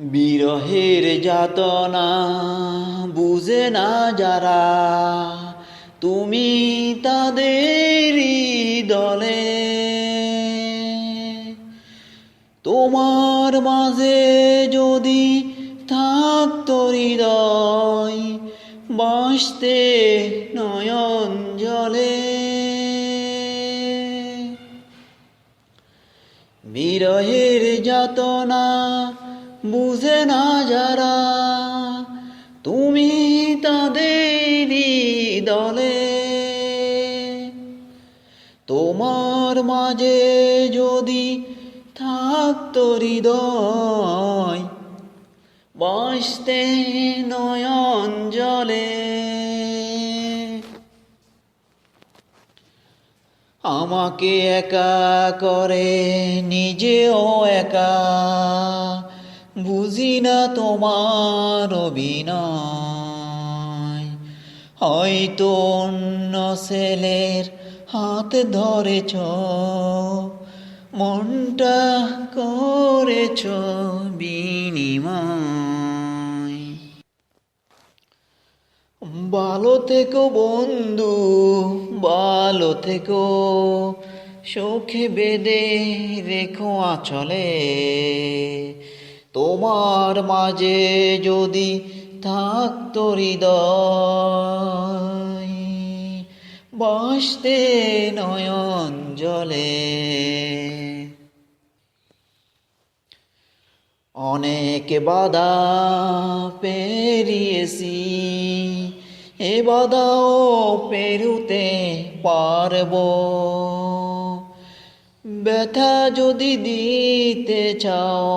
বিরহের যাতনা বুঝে না যারা, তুমি তাদেরই দলে। তোমার মাঝে যদি থাকতো হৃদয় বাসতে নয়ন জলে। বিরহের যাতনা বুঝে না যারা তুমি তাদেরই দলে। তোমার মাঝে যদি থাকতো হৃদয় বাসতে নয়ন জলে। আমাকে একা করে নিজেও একা বুঝি না তোমার অভিনয়। হয়তো অন্য ছেলের হাত ধরেছ, মনটা করেছ বিনিময়। ভালো থেকো বন্ধু, ভালো থেকো। সুখে বেদে রেখো আচলে। তোমার মাঝে যদি থাকতো হৃদয়, বসতে নয়ন জলে। অনেক বাধা পেরিয়েছি, এ বাধাও পেরুতে পারব। ব্যথা যদি দিতে চাও,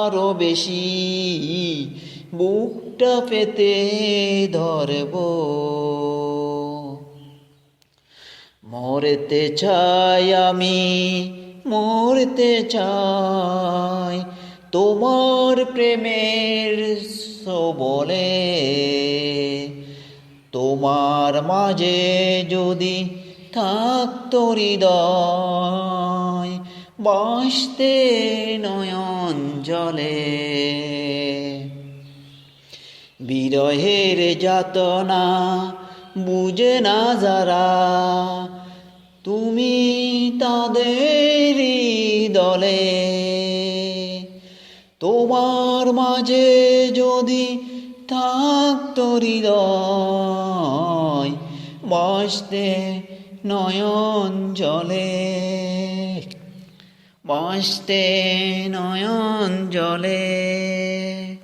আরও বেশি বুকটা পেতে ধরব। মরতে চাই আমি, মরতে চাই তোমার প্রেমের বলে তোমার মাঝে যদি থাকতো হৃদয় বাসতে নয়ন জলে। বিরহের যাতনা বুঝে না যারা, তুমি তাদের দলে তোমার মাঝে যদি থাকতো হৃদয় বাসতে নয়ন জলে বসতে নয়ন জলে